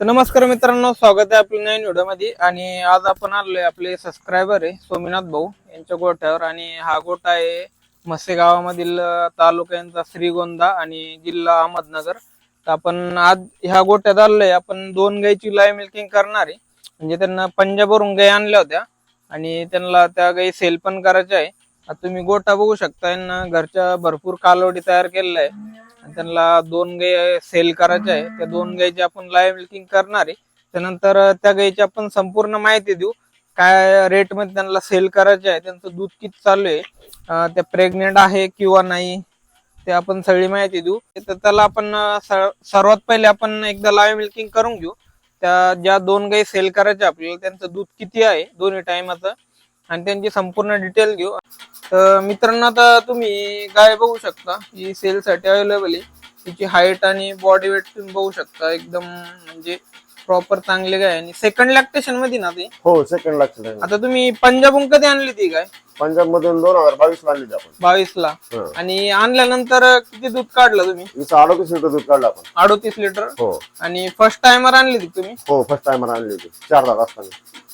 तर नमस्कार मित्रांनो स्वागत आहे आपल्या नवीन व्हिडिओमध्ये. आणि आज आपण आलोय आपले सबस्क्रायबर आहे सोमीनाथ भाऊ यांच्या गोठ्यावर. आणि हा गोठा आहे मसे गावामधील तालुक्यांचा तालुका यांचा श्रीगोंदा आणि जिल्हा अहमदनगर. तर आपण आज ह्या गोठ्यात आलोय. आपण दोन गायची लाईव्ह मिल्किंग करणार आहे. म्हणजे त्यांना पंजाबवरून गाय आणल्या होत्या. आणि त्यांना त्या गाई सेल पण करायच्या आहे. तुम्ही गोठा बघू शकता. यांना घरच्या भरपूर कालवडी तयार केलेल्या आहे आणि त्यांना दोन गाय सेल करायचे आहे. त्या दोन गायची आपण लाईव्ह मिल्किंग करणार आहे. त्यानंतर त्या गायची आपण संपूर्ण माहिती देऊ. काय रेटमध्ये त्यांना सेल करायचे आहे त्यांचं दूध किती चालू आहे त्या प्रेग्नेंट आहे किंवा नाही ते आपण सगळी माहिती देऊ. तर त्याला आपण सर्वात पहिले आपण एकदा लाईव्ह मिल्किंग करून घेऊ. त्या ज्या दोन गाई सेल करायच्या आपल्याला त्यांचं दूध किती आहे दोन्ही टायमाचं आणि त्यांची संपूर्ण डिटेल घेऊ. तर मित्रांनो आता तुम्ही गाय बघू शकता. ही सेल साठी अवेलेबल आहे. तिची हाईट आणि बॉडी वेट तुम्ही बघू शकता. एकदम म्हणजे प्रॉपर चांगली गाय आहे. आणि सेकंड लॅक्टेशनमध्ये ना ती? हो सेकंड लागतं आता तुम्ही पंजाबहून कधी आणली ती गाय? पंजाब मधून दोन हजार बावीस ला आणली आपण. बावीस ला हं. आणि आणल्यानंतर किती दूध काढलं तुम्ही? अडोतीस लिटर दूध काढलं आपण. अडोतीस लिटर? हो. आणि फर्स्ट टायमर आणली ती तुम्ही? हो फर्स्ट टाइमर आणली होती. चार दात असताना.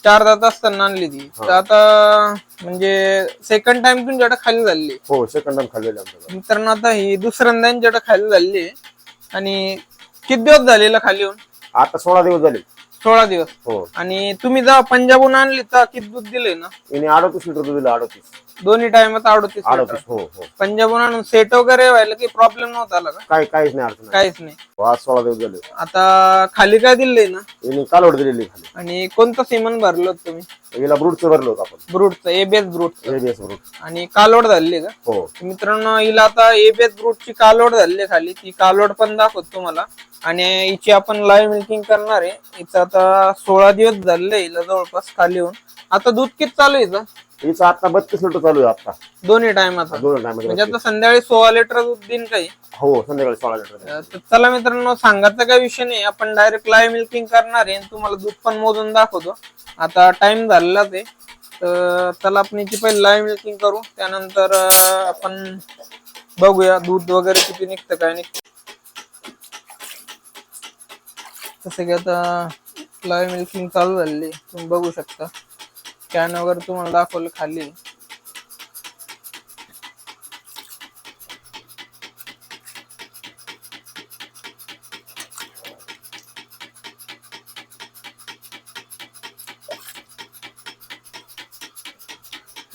चार दात असताना आणली ती. तर आता म्हणजे सेकंड टाइम तुमच्याकडे खाली झाली हो सेकंड टाइम खाल्लेली आमच्याकडे. मित्रांनो आता ही दुसऱ्यांदा यांच्याकडे खाली झालेली आहे. आणि किती दिवस झालेला खाली येऊन? आता सोळा दिवस झाले. सोळा दिवस. हो. आणि तुम्ही जेव्हा पंजाबहून आणली तर किती दूध दिले ना? हिने अडोतीस लिटर दूध दिलं अडोतीस. दोन्ही टायमात अडोतीस. अडोतीस हो हो. पंजाबहून आणून सेट वगैरे व्हायला काही प्रॉब्लेम नव्हता आला का? काय काहीच नाही अडचण नाही. काहीच नाही. हो, आज सोळा दिवस झाले. आता खाली काय दिलंय ना? हिने कालवड दिलेली खाली. आणि कोणतं सिमन भरलं होतं तुम्ही? हिला ब्रूटचं भरलं होतं आपण. ब्रूटचं एबीएस ब्रूट एबीएस ब्रूट आणि कालोड झाली का? हो. मित्रांनो हिला आता एबीएस ब्रूटची कालोड झाली खाली. ती कालोड पण दाखवतो तुम्हाला. आणि हिची आपण लाईव्ह मिल्किंग करणार आहे. हिचं आता सोळा दिवस झाले हिला जवळपास खाली होऊन आता दूध किती चालू आहे हिचं? हिचं आता बत्तीस लिटर चालू आहे आता. दोन्ही टायमाचं दोन टाइम म्हणजे आता संध्याकाळी सोळा लिटर दूध देईन काही हो? संध्याकाळी सोळा लिटर अं, तर चला मित्रांनो सांगायचा काय विषय नाही. आपण डायरेक्ट लाईव्ह मिल्किंग करणार आहे आणि तुम्हाला दूध पण मोजून दाखवतो. आता टाइम झालेलाच आहे. तर चला आपण याची पहिले लाईव्ह मिल्किंग करू. त्यानंतर अं, आपण बघूया दूध वगैरे किती निघतं काय निघतं. जसं की आता लाईव्ह मिल्किंग चालू झालेली तुम्ही बघू शकता. कॅन वगैरे तुम्हाला दाखवलं खाली.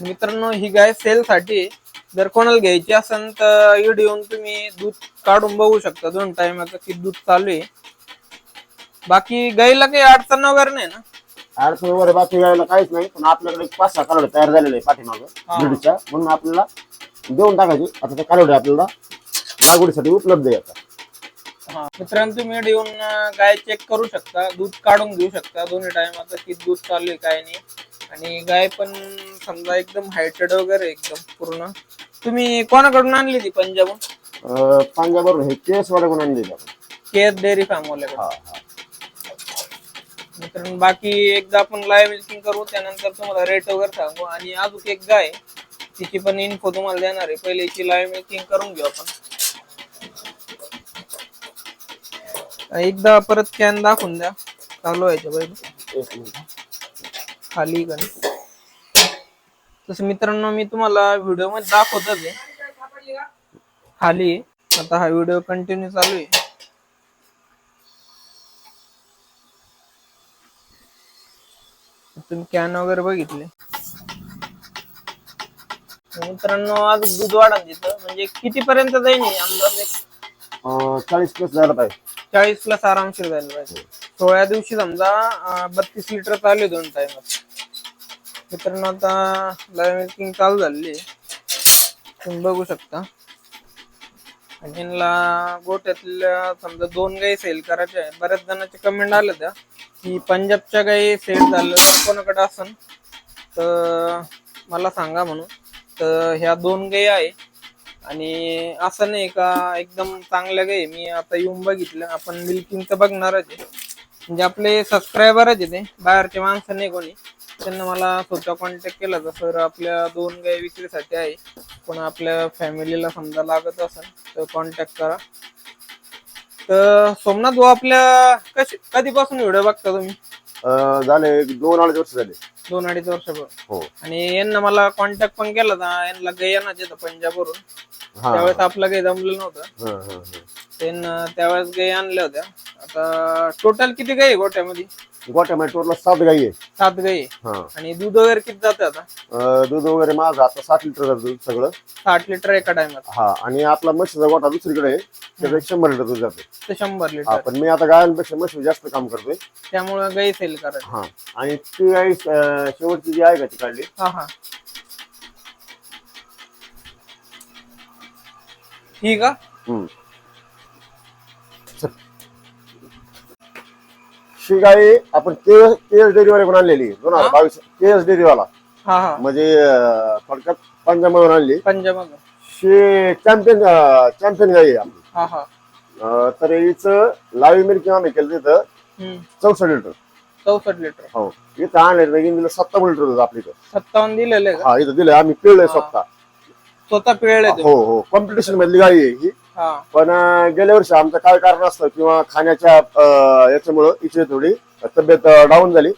मित्रांनो ही गाय सेल साठी जर कोणाला घ्यायची असेल तर इड येऊन तुम्ही दूध काढून बघू शकता. दोन टायमाचं की दूध चालू आहे. बाकी गाईला काही अडचण वगैरे नाही ना? अडचण वगैरे बाकी यायला काहीच नाही पण आपल्याकडे एक पाच सहा कालवडे तयार झालेले आहे पाठीमागं ब्रीडच्या म्हणून आपल्याला देऊन टाकायची. आता ते कालवडे आपल्याला लागवडीसाठी उपलब्ध आहे आता. हा. मित्रांनो तुम्ही येऊन अं, गाय चेक करू शकता. दूध काढून घेऊ शकता. दोन्ही टायमाचं किती दूध चालू आहे काय नाही. आणि गाय पण समजा एकदम हायटेड वगैरे एकदम पूर्ण. तुम्ही कोणाकडून आणली ती पंजाबहून? अं, पंजाबवर हे केस वाले आणले आपण. केअर डेअरी फार्म वाल्याकडे हा हा. मित्रांनो बाकी एकदा आपण लाईव्ह मिल्किंग करू त्यानंतर तुम्हाला रेट वगैरे सांगू. आणि अजून एक गाय आहे, तिची पण इन्फो तुम्हाला देणार आहे. पहिले याची लाईव्ह मिल्किंग करून घेऊ आपण. एकदा परत कॅन दाखवून द्या. चालू व्हायच्या पहिले एक मिनिट. खाली का तसं मित्रांनो मी तुम्हाला व्हिडिओमध्ये दाखवतच आहे. खाली आहे. आता हा व्हिडिओ कंटिन्यू चालू आहे. तुम्ही कॅन वगैरे बघितले. मित्रांनो आज दूध वाढा तिथं. म्हणजे किती पर्यंत जाईल अंदाज? चाळीस प्लस झालं पाहिजे. चाळीस प्लस आरामशीर जायला पाहिजे. सोळा दिवशी समजा बत्तीस लिटर चालू आहे दोन टायमात मित्रांनो आता लाईव्ह मिल्किंग चालू झालेली तुम्ही बघू शकता. आणि यांना गोट्यातल्या समजा दोन गाई सेल करायच्या आहे. बऱ्याच जणांचे कमेंट आलं त्या की पंजाबच्या गाई सेट झालं तर कोणाकडे असन? तर मला सांगा म्हणून. तर ह्या दोन गाई आहे. आणि असं नाही का एकदम चांगल्या गाई मी आता येऊन बघितलं. आपण मिल्किंगचं बघणारच आहे. म्हणजे आपले सबस्क्रायबरच आहे ते. बाहेरचे माणसं नाही कोणी. त्यांना मला स्वतः कॉन्टॅक्ट केला तर सर आपल्या दोन गाय विक्रीसाठी आहे. कोण आपल्या फॅमिलीला समजा लागत असेल तर कॉन्टॅक्ट करा. तर सोमनाथ भाऊ आपल्या कशी कधीपासून व्हिडिओ बघता तुम्ही? अं, झाले एक दोन अडीच वर्ष झाले. दोन अडीच वर्षापासून हो. आणि यांना मला कॉन्टॅक्ट पण केला होता. यांना गयाना येतं पंजाबवरून. हा. त्यावेळेस आपलं काही जमलं नव्हतं. हा, हा, हा. त्यांना त्यावेळेस गाई आणल्या होत्या. आता टोटल किती गाई आहे गोट्यामध्ये? गोट्यामध्ये टोटल सात गाई आहे सात गाई. हा. आणि दूध वगैरे किती जाते आता? अं, दूध वगैरे माझं आता सात लिटर दूध सगळं. साठ लिटर एका टायमात हा आणि आपला म्हशीचा गोठा दुसरीकडे आहे. त्याचं एक शंभर लिटर दूध जाते. ते शंभर हा लिटर पण मी आता गायांपेक्षा म्हशी जास्त काम करतोय. त्यामुळे गाई सेल करायची. हा आणि ती गाई अं, शेवटची जी आहे का ती काढली? हा हा. ही का? हम्म. ही गाई आपण केएस केएस डेअरीवाले पण आणलेली दोन हजार? बावीस केएस डेअरीवाला. हा हा. म्हणजे अं, थोडक्यात पंजाबमधून आणली पंजाब शी चॅम्पियन चॅम्पियन गाई आहे आपली. हा हा. अं, तर हिचं लाईव्ह मिल्क आम्ही केलं तिथं हम्म. चौसष्ट लिटर. चौसष्ट लिटर. हो. इथं आणले लगीन दिलं सत्तावन्न लिटर दूध आपली इथं. सत्तावन्न दिलेले का? हा इथं दिलं आम्ही पिळलंय. स्वतः. स्वतः पिळले हो हो. कॉम्पिटिशन मधली गाडी आहे हा. पण गेल्या वर्षी आमचं काय कारण असतं किंवा खाण्याच्या याच्यामुळं हिची थोडी तब्येत डाऊन झाली.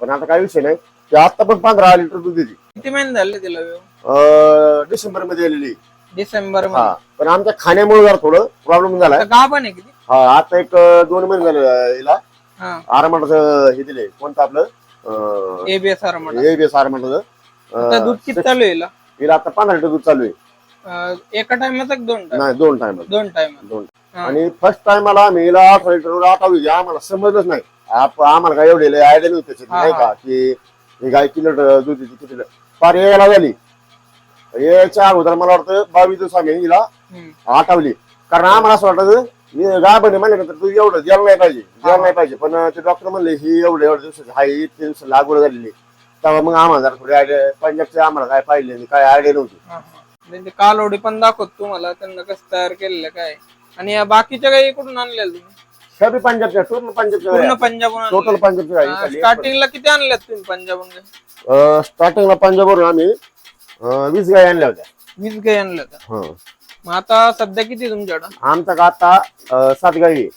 पण आता काय विषय नाही. की आता पण पंधरा लिटर दूध देते. किती महिने झाले तिला अं, डिसेंबरमध्ये आलेली डिसेंबर हा. पण आमच्या खाण्यामुळे जरा थोडं प्रॉब्लेम झालाय. गाव पण आहे किती? हा आता एक अं, दोन महिने झाले अं, हिला. हा. आरमाटाचं हे दिले कोणतं आपलं? एबीएस आर म्हणा एबीएस आरमाटाचं. आता दूध किती चालू आहे हिला? हिला आता पंधरा लिटर दूध चालू आहे. एका टायमात दोन टाइम नाही दोन टाइम दोन टाइम दोन. आणि फर्स्ट टाइम आम्ही अठरा लिटर आम्हाला समजलंच नाही. आप- आम्हाला काय एवढे आयडिया नव्हती नाही. का? की ही गाय किती लिटर दूध देते किती फार यायला झाली. याच्या अगोदर मला वाटतं बावीस दिवस आम्ही हिला आठवली. कारण आम्हाला असं वाटत गाय बने म्हणल्यानंतर तू एवढं द्यायला नाही पाहिजे द्यायला नाही पाहिजे. पण ते डॉक्टर म्हणले ही एवढं एवढ्या दिवसाची हाय इतके दिवस लागवड झालेली. तेव्हा मग आम्हाला जरा थोडी आयडिया पंजाबचे आम्हाला काय पाहिजे आणि काय आयडिया नव्हती. त्यांचे कालोडी पण दाखवत तुम्हाला त्यांना कसं तयार केलेलं काय. आणि या बाकीच्या काही कुठून आणलेल्या तुम्ही? सगळी पंजाबच्या पंजाबच्या पूर्ण गाई पंजाबहून टोटल पंजाबच्या गाई. स्टार्टिंगला किती आणल्यात तुम्ही पंजाबहून? गाई? अं, स्टार्टिंगला पंजाबवरून आम्ही अं, वीस गाय आणल्या होत्या. वीस गाई आणल्या होत्या. हं. मग आता सध्या किती तुमच्याकडं? आमचा का आता अं, सात गाई आहे.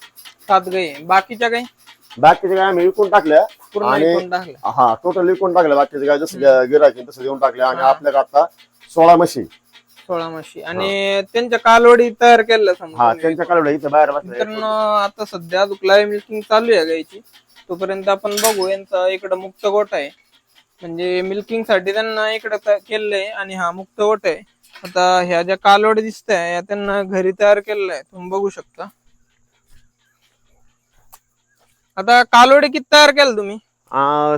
सात गाई आहे. बाकीच्या काही? बाकीच्या गाय आम्ही विकून टाकल्या. पूर्ण आणि- टाकल्या. हा टोटल विकून टाकल्या. बाकीच्या गाय जसं गिरायचे तसं देऊन टाकल्या. आणि आपल्याला आता सोळा म्हशी. सोळा म्हशी आणि त्यांच्या कालवडी तयार केल्या हा समजा इथं बाहेर आता सध्या लाईव्ह मिल्किंग चालू आहे गायची तोपर्यंत आपण बघू यांचा इकडं मुक्त गोट आहे. म्हणजे मिल्किंगसाठी त्यांना इकडं त- केलंय आणि हा मुक्त गोट आहे. आता ह्या ज्या कालवडी दिसत आहे या त्यांना घरी तयार केलेल्या आहे तुम्ही बघू शकता. आता कालवडी किती तयार केलं तुम्ही?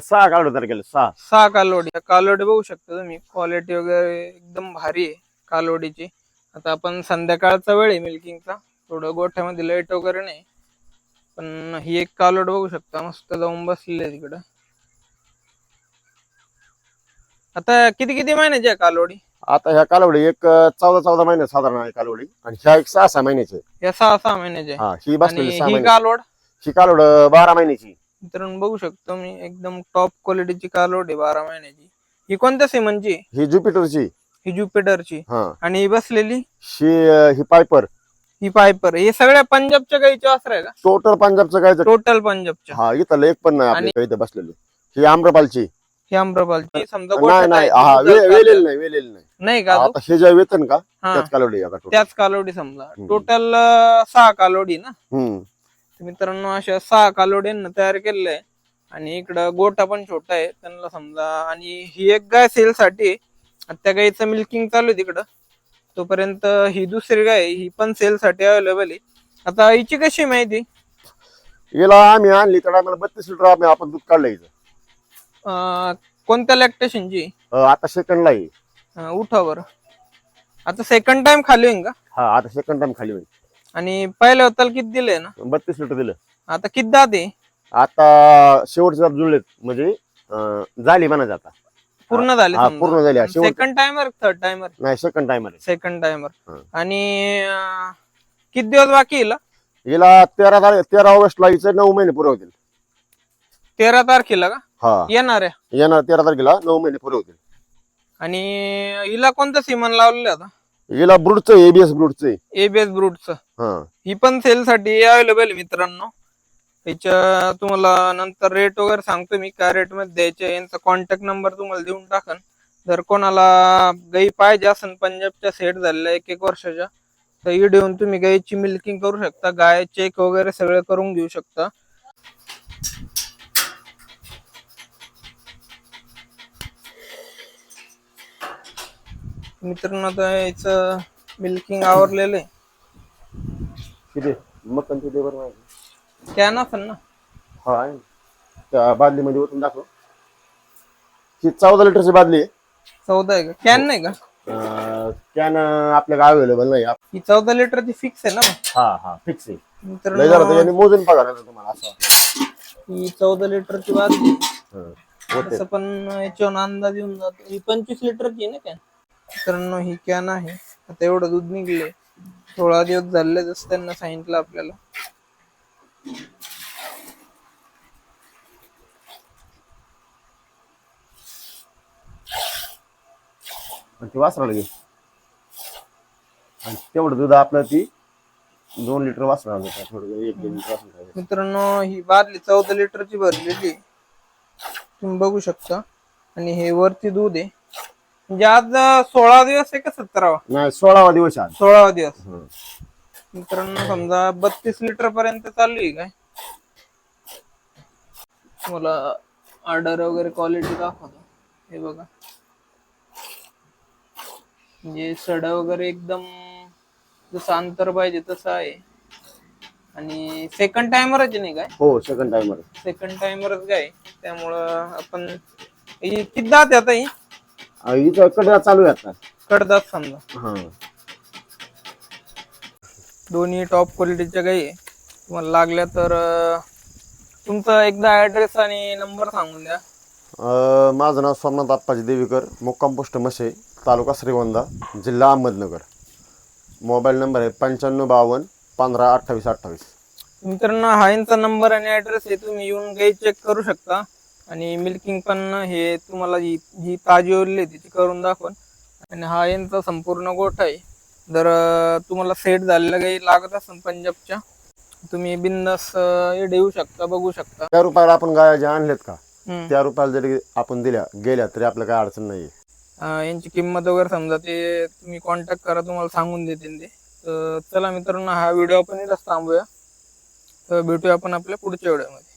सहा कालवड्या तयार केल्या सहा. सहा कालवडी. या कालवडी बघू शकता तुम्ही. क्वालिटी वगैरे एकदम भारी आहे. कालवडीची आता आपण संध्याकाळचा वेळ आहे मिल्किंगचा थोडं गोठ्यामध्ये लाइट वगैरे नाही. पण ही एक कालवड बघू शकता. मस्त जाऊन बसलेली आहे तिकडं. आता किती किती महिन्याची आहे कालवडी आता ह्या कालवडी एक चौदा चौदा महिने साधारण आहे कालवडी आणि ह्या एक सहा सहा महिन्याची. या सहा सहा महिन्याची आहे. हा ही आणि बसलेली सहा ही महिने कालवड ही कालवड बारा महिन्याची. मित्रांनो बघू शकतो मी. एकदम टॉप क्वालिटीची कालवड आहे बारा महिन्याची. ही कोणत्या सिमनची ही ज्युपिटरची. ही ज्युपिटरची. हा. आणि ही बसलेली? ही अं, ही पायपर. ही पायपर. हे सगळ्या पंजाबच्या गाईच्या वासर आहे का? टोटल पंजाबचं काय टोटल पंजाबच्या. हा इथं एक पण नाही आपल्या इथं बसलेली. ही आम्रपालची. ही अम्रपालची समजा नाही गोठ्यात हा वे- वेलेली नाही वेलेली नाही. नाही का आता हे जे वेतन का हा. त्याच कालवडी आता total. त्याच कालोडी समजा. टोटल सहा कालोडी ना? हम्म. तर मित्रांनो अशा सहा कालोडींना तयार केलेलं आहे. आणि इकडं गोटा पण छोटा आहे. त्यांना समजा आणि ही एक गाय सेल साठी त्या गाईचं मिल्किंग चालू आहे तिकडं. तोपर्यंत ही दुसरी गाय आहे, ही पण सेल साठी अवेलेबल आहे. आता हिची कशी माहिती? याला आम्ही आणली तर आम्हाला बत्तीस लिटर आम्ही आपण दूध काढलं हिचं. अं, कोणत्या लॅक्टेशनची अं, आता सेकंडला आहे. उठा बरं. आता सेकंड टाइम खाली होईन का? हा आता सेकंड टाइम खाली होईल आणि पहिल्या होताल किती दिले ना? बत्तीस लिटर दिलं. आता किती दात आहे? आता शेवटचे दात जुळलेत म्हणजे अं, झाली म्हणायचं आता. पूर्ण झाले हा पूर्ण झाली. सेकंड टाइमर थर्ड टाइमर नाही सेकंड टाइम आहे. सेकंड टाइमर हा. आणि अं, किती दिवस बाकी आहे हिला? हिला तेरा तारीख तेरा ऑगस्टला हिचं नऊ महिने पुरे होतील. तेरा तारखेला का? हा. येणार आहे. येणार तेरा तारखेला नऊ महिने पुरे होतील. आणि हिला कोणतं सिमन लावलेलं आता? हिला ब्रूटचं एबीएस ब्रूटचं एबीएस ब्रूटचं हा. ही पण सेल साठी अवेलेबल आहे मित्रांनो. याच्या तुम्हाला नंतर रेट वगैरे सांगतो मी. काय रेटमध्ये द्यायचे यांचा कॉन्टॅक्ट नंबर तुम्हाला देऊन टाकन. जर कोणाला गाई पाहिजे असेल पंजाबच्या सेट झालेल्या एक एक वर्षाच्या तर इड येऊन तुम्ही गाईची मिल्किंग करू शकता. गाय चेक वगैरे सगळं करून घेऊ शकता. मित्रांनो आता याच मिल्किंग आवरलेलं आहे. मग कॅन असेल ना. हा आहे. त्या बादलीमध्ये ओतून दाखव. ही चौदा लिटरची बादली आहे. चौदा आहे का? कॅन नाही का? कॅन आपल्या गाव अवेलेबल नाही आप- ही चौदा लिटरची फिक्स आहे ना? हा हा फिक्स आहे. मित्रांनो, लय झालं तर यांनी मोजून बघा ना तुम्हाला असं ही चौदा लिटरची बादली हं. होते. तसं पण याच्यावर अंदाज येऊन जातो. ही पंचवीस लिटरची आहे ना कॅन? मित्रांनो ही कॅन आहे. आता एवढं दूध निघले सोळा दिवस झाले जसं त्यांना सांगितलं आपल्याला. आणि ती वासराला घे. आणि तेवढं दूध आपलं ती दोन लिटर वासरा देतात. थोडं एक दोन लिटर देतात. मित्रांनो ही बादली चौदा लिटरची भरलेली आहे. तुम्ही बघू शकता. आणि हे वरती दूध आहे. म्हणजे आज सोळा दिवस आहे का सतरावा? नाही सोळावा दिवस आज. सोळावा दिवस. हं. मित्रांनो समजा बत्तीस लिटर पर्यंत चालू आहे काय? मला ऑर्डर वगैरे क्वालिटी दाखवतो. हे बघा. म्हणजे सड वगैरे एकदम जसं अंतर पाहिजे तसं आहे. आणि सेकंड टायमरच नाही काय? हो सेकंड टाइमर सेकंड टायमरच काय? त्यामुळं आपण ही किती दात आहे आता ही? इथं कडा चालू आहे आता. कडदात समजा. हा. दोन्ही टॉप क्वालिटीच्या गाई आहे तुम्हाला लागल्या तर अं, तुमचा एकदा ऍड्रेस आणि नंबर सांगून द्या. माझं नाव सोमनाथ आप्पाजी देवीकर मुक्काम पोस्ट मशे तालुका श्रीगोंदा जिल्हा अहमदनगर. मोबाईल नंबर आहे पंच्याण्णव बावन्न पंधरा अठ्ठावीस अठ्ठावीस. मित्रांनो हा यांचा नंबर आणि ऍड्रेस आहे तुम्ही येऊन गाई चेक करू शकता. आणि मिल्किंग पण हे तुम्हाला जी जी ताजी ओरली आहे ती करून दाखवून. आणि हा यांचा संपूर्ण गोठा आहे. जर तुम्हाला सेट झालेल्या गाई लागत असेल पंजाबच्या तुम्ही बिंदास येऊ शकता बघू शकता. त्या रुपयाला आपण गाया ज्या आणल्यात का. त्या रुपयाला जरी आपण दिल्या गेल्या तरी आपल्याला काय अडचण नाही यांची किंमत वगैरे समजा ते तुम्ही कॉन्टॅक्ट करा तुम्हाला सांगून देतील ते. तर चला मित्रांनो हा व्हिडिओ आपण इथंच थांबूया. तर भेटूया आपण आपल्या पुढच्या व्हिडिओमध्ये